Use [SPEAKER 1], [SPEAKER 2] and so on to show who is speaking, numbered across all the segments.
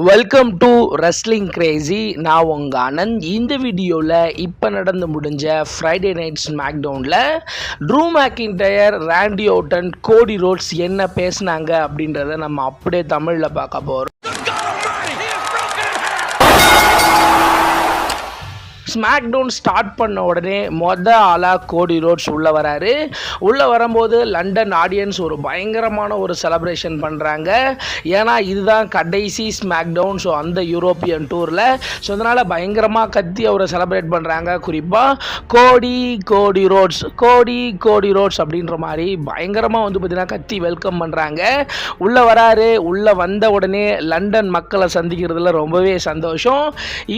[SPEAKER 1] Welcome to wrestling Crazy நான் உங்க அனந்த் இந்த வீடியோவில் இப்போ நடந்து முடிஞ்ச Friday night ஸ்மாக்டவுனில் Drew McIntyre Randy Orton Cody Rhodes என்ன பேசினாங்க அப்படின்றத நம்ம அப்படியே தமிழில் பார்க்க போகிறோம் ஸ்மாக்டவுன் ஸ்டார்ட் பண்ண உடனே மொத ஆளாக கோடி ரோட்ஸ் உள்ளே வராரு. உள்ளே வரும்போது லண்டன் ஆடியன்ஸ் ஒரு பயங்கரமான ஒரு செலப்ரேஷன் பண்ணுறாங்க ஏன்னா இதுதான் கடைசி ஸ்மாக்டவுன் ஸோ அந்த யூரோப்பியன் டூரில் ஸோ அதனால் பயங்கரமாக கத்தி அவரை செலப்ரேட் பண்ணுறாங்க குறிப்பாக கோடி கோடி ரோட்ஸ் கோடி கோடி ரோட்ஸ் அப்படின்ற மாதிரி பயங்கரமாக வந்து பார்த்தீங்கன்னா கத்தி வெல்கம் பண்ணுறாங்க உள்ளே வராரு. உள்ளே வந்த உடனே லண்டன் மக்களை சந்திக்கிறதுல ரொம்பவே சந்தோஷம்.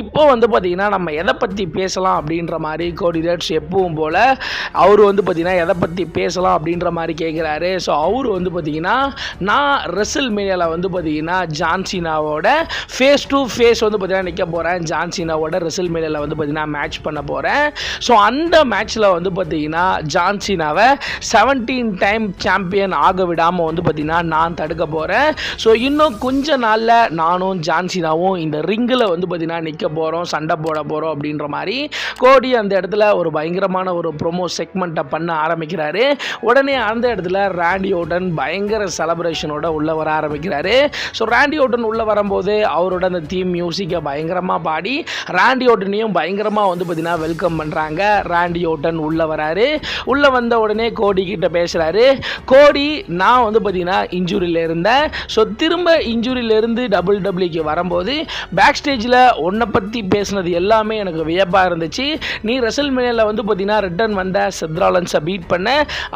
[SPEAKER 1] இப்போ வந்து பார்த்தீங்கன்னா நம்ம எதை பற்றி பேசலாம் அப்படின்ற மாதிரி கோடி ரேட்ஸ் எப்பவும் போல் அவர் வந்து பார்த்திங்கன்னா எதை பற்றி பேசலாம் அப்படின்ற மாதிரி கேட்குறாரு ஸோ அவர் வந்து பார்த்தீங்கன்னா நான் ரெசில் மீடியாவில் வந்து பார்த்தீங்கன்னா ஜான்சினாவோட ஃபேஸ் டு ஃபேஸ் வந்து பார்த்திங்கன்னா நிற்க போகிறேன் ஜான்சினாவோட ரெசில் மீடியாவில் வந்து பார்த்தீங்கன்னா மேட்ச் பண்ண போகிறேன் ஸோ அந்த மேட்ச்சில் வந்து பார்த்தீங்கன்னா ஜான்சினாவை செவன்டீன் டைம் சாம்பியன் ஆக விடாமல் வந்து பார்த்திங்கன்னா நான் தடுக்க போகிறேன் ஸோ இன்னும் கொஞ்ச நாளில் நானும் ஜான்சினாவும் இந்த ரிங்கில் வந்து பார்த்தீங்கன்னா நிற்க போகிறோம் சண்டை போட போகிறோம் அப்படின்ற மாதிரி கோடி அந்த இடத்துல ஒரு பயங்கரமான ஒரு ப்ரொமோ செக்மெண்ட்டை பண்ண ஆரம்பிக்கிறாரு. உடனே அந்த இடத்துல ராண்டி ஓட்டன் பயங்கர செலப்ரேஷனோட உள்ளே வர ஆரம்பிக்கிறாரு. ஸோ ரேண்டி ஓட்டன் உள்ளே வரும்போது அவரோட அந்த தீம் மியூசிக்கை பயங்கரமாக பாடி ராண்டி ஓட்டனையும் பயங்கரமாக வந்து பார்த்தீங்கன்னா வெல்கம் பண்ணுறாங்க ராண்டி ஓட்டன் உள்ளே வராரு. உள்ளே வந்த உடனே கோடி கிட்ட பேசுகிறாரு கோடி நான் வந்து பார்த்தீங்கன்னா இன்ஜுரியில் இருந்தேன். ஸோ திரும்ப இன்ஜுரியிலேருந்து டபுள் டபிள்யூக்கு வரும்போது பேக் ஸ்டேஜில் உன்னை பற்றி பேசினது எல்லாமே எனக்கு வியப்பாக இருந்துச்சு. நீ ரெசல் மேனியில் வந்து பார்த்தீங்கன்னா ரிட்டர்ன் வந்த செத்ராலன்ஸை பீட் பண்ண.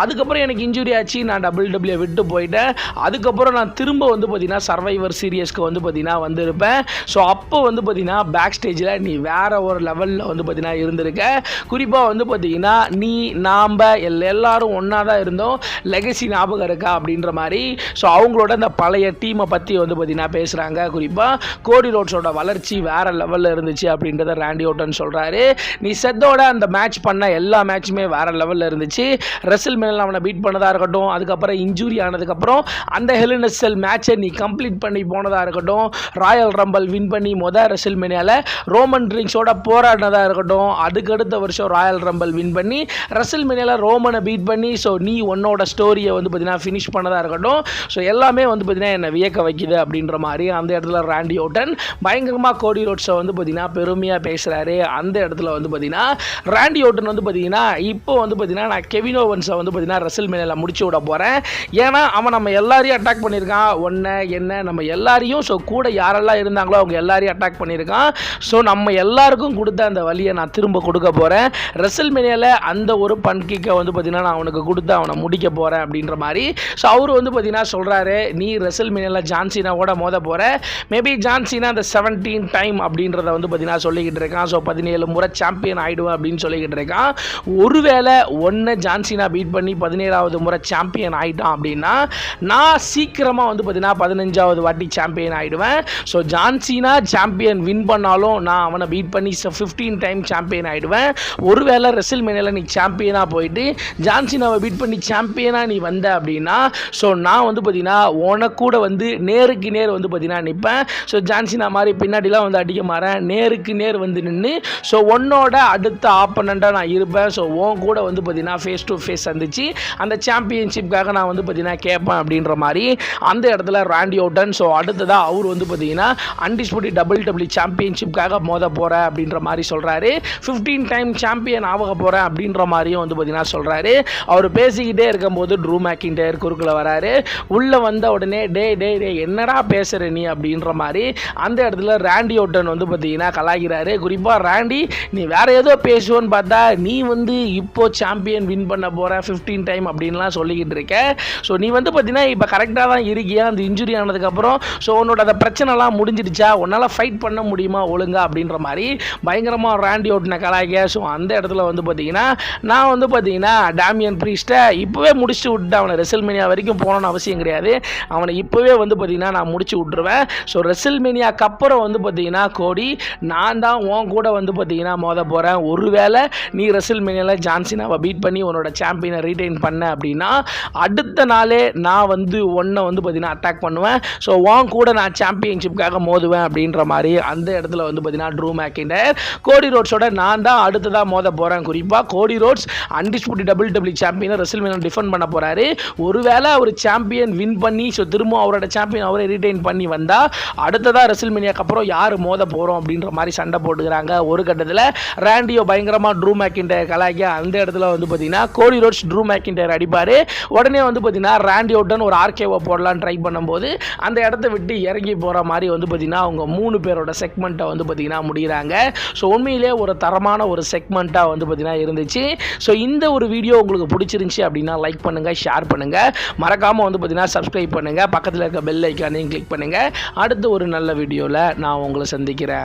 [SPEAKER 1] அதுக்கப்புறம் எனக்கு இன்ஜுரி ஆச்சு. நான் டபுள் டபிள்யூ விட்டு போயிட்டேன். அதுக்கப்புறம் நான் திரும்ப வந்து பார்த்தீங்கன்னா சர்வைவர் சீரியஸ்க்கு வந்து பார்த்தீங்கன்னா வந்திருப்பேன். ஸோ அப்போ வந்து பார்த்தீங்கன்னா பேக் ஸ்டேஜில் நீ வேறு ஒரு லெவலில் வந்து பார்த்தீங்கன்னா இருந்திருக்க. குறிப்பாக வந்து பார்த்தீங்கன்னா நீ நாம் எல்லாரும் ஒன்றா தான் இருந்தோம். லெகசி ஞாபகம் இருக்கா? அப்படின்ற மாதிரி. ஸோ அவங்களோட அந்த பழைய டீமை பற்றி வந்து பார்த்தீங்கன்னா பேசுகிறாங்க குறிப்பாக கோடி ரோட்ஸோட வளர்ச்சி வேற லெவலில் இருந்துச்சு அப்படின்றத ரேண்டி ஓட்டன் சொல்கிறாரு நீ செத்தோட அந்த மேட்ச் பண்ண எல்லா மேட்சுமே வேறு லெவலில் இருந்துச்சு. ரெசில் மேல அவனை பீட் பண்ணதாக இருக்கட்டும் அதுக்கப்புறம் இன்ஜூரி ஆனதுக்கப்புறம் அந்த ஹெலினெஸ்எல் மேட்சை நீ கம்ப்ளீட் பண்ணி போனதாக இருக்கட்டும். ராயல் ரம்பல் வின் பண்ணி மொதல் ரெசில் மேனியால் ரோமன் ட்ரிங்ஸோட போராடினதாக இருக்கட்டும். அதுக்கு அடுத்த வருஷம் ராயல் ரம்பல் வின் பண்ணி ரெசில் மேனியால் ரோமனை பீட் பண்ணி ஸோ நீ உன்னோட ஸ்டோரியை வந்து பார்த்தீங்கன்னா ஃபினிஷ் பண்ணதாக இருக்கட்டும். ஸோ எல்லாமே வந்து பார்த்தீங்கன்னா என்னை வியக்க வைக்குது அப்படின்ற மாதிரி அந்த இடத்துல ராண்டி ஓட்டன் பயங்கரமாக கோடி ரோட்ஸை வந்து பார்த்தீங்கன்னா பெருமையாக பேசுகிறாரு அந்த அந்த இடத்துல வந்து பார்த்தீங்கன்னா ராண்டி ஓட்டன் வந்து பார்த்தீங்கன்னா இப்போ வந்து பார்த்தீங்கன்னா நான் கெவின் ஓவன்ஸை வந்து பார்த்தீங்கன்னா ரசல் மேனில் முடிச்சு விட போகிறேன் ஏன்னா அவன் நம்ம எல்லாரையும் அட்டாக் பண்ணியிருக்கான். ஒன்று என்ன நம்ம எல்லாரையும் ஸோ கூட யாரெல்லாம் இருந்தாங்களோ அவங்க எல்லாரையும் அட்டாக் பண்ணியிருக்கான். ஸோ நம்ம எல்லாருக்கும் கொடுத்த அந்த வழியை நான் திரும்ப கொடுக்க போகிறேன் ரெசல் மேனியாவில் அந்த ஒரு பன்கிக்கை வந்து பார்த்தீங்கன்னா நான் அவனுக்கு கொடுத்து அவனை முடிக்க போகிறேன் அப்படின்ற மாதிரி. ஸோ அவர் வந்து பார்த்தீங்கன்னா சொல்கிறாரு நீ ரெசல் மேனியாவில் ஜான்சினாவோட மோத போகிற மேபி ஜான்சினா அந்த செவன்டீன் டைம் அப்படின்றத வந்து பார்த்தீங்கன்னா சொல்லிக்கிட்டு இருக்கான். ஸோ பதினேழு முறை சாம்பியன் ஆகிடுவேன் அப்படின்னு சொல்லிக்கிட்டு இருக்கான் ஒருவேளை ஒன்று ஜான்சினா பீட் பண்ணி பதினேழாவது முறை சாம்பியன் ஆகிட்டான் அப்படின்னா நான் சீக்கிரமாக வந்து பார்த்தீங்கன்னா பதினஞ்சாவது வாட்டி champion ஆகிடுவேன் so John Cena champion win பண்ணாலும் நான் அவனை பீட் பண்ணி ஃபிஃப்டீன் டைம் சாம்பியன் ஆகிடுவேன் ஒருவேளை ரெசில் மேனில் நீ சாம்பியனாக போயிட்டு ஜான்சினாவை பீட் பண்ணி சாம்பியனாக நீ வந்த அப்படின்னா ஸோ நான் வந்து பார்த்தீங்கன்னா உனக்கூட வந்து நேருக்கு நேர் வந்து பார்த்தீங்கன்னா நிற்பேன் ஸோ ஜான்சினா மாதிரி பின்னாடிலாம் வந்து அடிக்க மாறேன். நேருக்கு நேர் வந்து நின்று ஸோ உன்னோட அடுத்த ஆப்பனண்ட்டாக நான் இருப்பேன். ஸோ உன் கூட வந்து பார்த்தீங்கன்னா ஃபேஸ் டு ஃபேஸ் சந்திச்சு அந்த சாம்பியன்ஷிப்காக நான் வந்து பார்த்தீங்கன்னா கேட்பேன் அப்படின்ற மாதிரி அந்த இடத்துல ராண்டி ஓட்டன் ஸோ அடுத்ததாக அவர் வந்து பார்த்தீங்கன்னா அன்டிஸ்பியூட்டி டபுள் டபிள்யூ சாம்பியன்ஷிப்காக மோத போகிறேன் அப்படின்ற மாதிரி சொல்கிறாரு ஃபிஃப்டீன் டைம் சாம்பியன் ஆக போகிறேன் அப்படின்ற மாதிரியும் வந்து பார்த்தீங்கன்னா சொல்கிறாரு அவர் பேசிக்கிட்டே இருக்கும்போது ட்ரூ மேக்கின்டர் குறுக்கில் வராரு. உள்ளே வந்த உடனே டே டே டே என்னடா பேசுகிற நீ? அப்படின்ற மாதிரி அந்த இடத்துல ராண்டி ஓட்டன் வந்து பார்த்தீங்கன்னா கலாய்கிறாரு குறிப்பாக ரேண்ட் நீ வேறு ஏதோ பேசுவோன்னு பார்த்தா நீ வந்து இப்போ சாம்பியன் வின் பண்ண போகிற ஃபிஃப்டீன் டைம் அப்படின்லாம் சொல்லிக்கிட்டு இருக்க. ஸோ நீ வந்து பார்த்தீங்கன்னா இப்போ கரெக்டாக தான் இருக்கியா? அந்த இன்ஜுரி ஆனதுக்கப்புறம் ஸோ உன்னோட அந்த பிரச்சனைலாம் முடிஞ்சிடுச்சா? உன்னால் ஃபைட் பண்ண முடியுமா ஒழுங்கா அப்படின்ற மாதிரி பயங்கரமாக ராண்டி ஓட்டின கலாய்க்க. ஸோ அந்த இடத்துல வந்து பார்த்தீங்கன்னா நான் வந்து பார்த்தீங்கன்னா டேமியன் ப்ரீஸ்ட்டை இப்போவே முடிச்சு விட்டு அவனை ரெசல்மேனியா வரைக்கும் போகணும்னு அவசியம் கிடையாது. அவனை இப்போவே வந்து பார்த்தீங்கன்னா நான் முடிச்சு விட்ருவேன் ஸோ ரெசல்மேனியாக்கு அப்புறம் வந்து பார்த்தீங்கன்னா கோடி நான் தான் உன் கூட வந்து பார்த்தீங்கன்னா மோத போகிறேன் ஒருவேளை நீ ரெசில் மேனியில் ஜான்சினாவை பீட் பண்ணி உன்னோட சாம்பியனை ரீட்டைன் பண்ண அப்படின்னா அடுத்த நாளே நான் வந்து ஒன்றை வந்து பார்த்தீங்கன்னா அட்டாக் பண்ணுவேன். ஸோ வாங் கூட நான் சாம்பியன்ஷிப்காக மோதுவேன் அப்படின்ற மாதிரி அந்த இடத்துல வந்து பார்த்தீங்கன்னா ட்ரூ மேக்கிண்டர் கோடி ரோட்ஸோட நான் தான் அடுத்ததாக மோத போகிறேன் குறிப்பாக Cody Rhodes undisputed double W சாம்பியனை ரசில் மேனியில் டிஃபெண்ட் பண்ண போகிறாரு ஒருவேளை அவர் சாம்பியன் வின் பண்ணி ஸோ திரும்ப அவரோட சாம்பியன் அவரை ரீட்டைன் பண்ணி வந்தால் அடுத்ததாக ரெசில் மேனியாக்கு அப்புறம் யார் மோத போகிறோம் அப்படின்ற மாதிரி சண்டை போட்டுக்கிறாங்க. ஒரு கட்டத்தில் ரேண்டியோ பயங்கரமாக ட்ரூ மேக்கிண்டர் கலாய்க்க அந்த இடத்துல வந்து பார்த்தீங்கன்னா கோடி ரோட்ஸ் ட்ரூ மேக்கிண்டர் அடிப்பார். உடனே வந்து பார்த்தீங்கன்னா ரேண்டியோட்டன் ஒரு ஆர்கேவை போடலான்னு ட்ரை பண்ணும்போது அந்த இடத்த விட்டு இறங்கி போகிற மாதிரி வந்து பார்த்தீங்கன்னா அவங்க மூணு பேரோட செக்மெண்ட்டை வந்து பார்த்தீங்கன்னா முடிகிறாங்க ஸோ உண்மையிலே ஒரு தரமான ஒரு செக்மெண்ட்டாக வந்து பார்த்தீங்கன்னா இருந்துச்சு. ஸோ இந்த ஒரு வீடியோ உங்களுக்கு பிடிச்சிருந்துச்சி அப்படின்னா லைக் பண்ணுங்கள் ஷேர் பண்ணுங்கள் மறக்காமல் வந்து பார்த்தீங்கன்னா சப்ஸ்கிரைப் பண்ணுங்கள் பக்கத்தில் இருக்க பெல் ஐக்கானையும் கிளிக் பண்ணுங்கள் அடுத்த ஒரு நல்ல வீடியோவில் நான் உங்களை சந்திக்கிறேன்.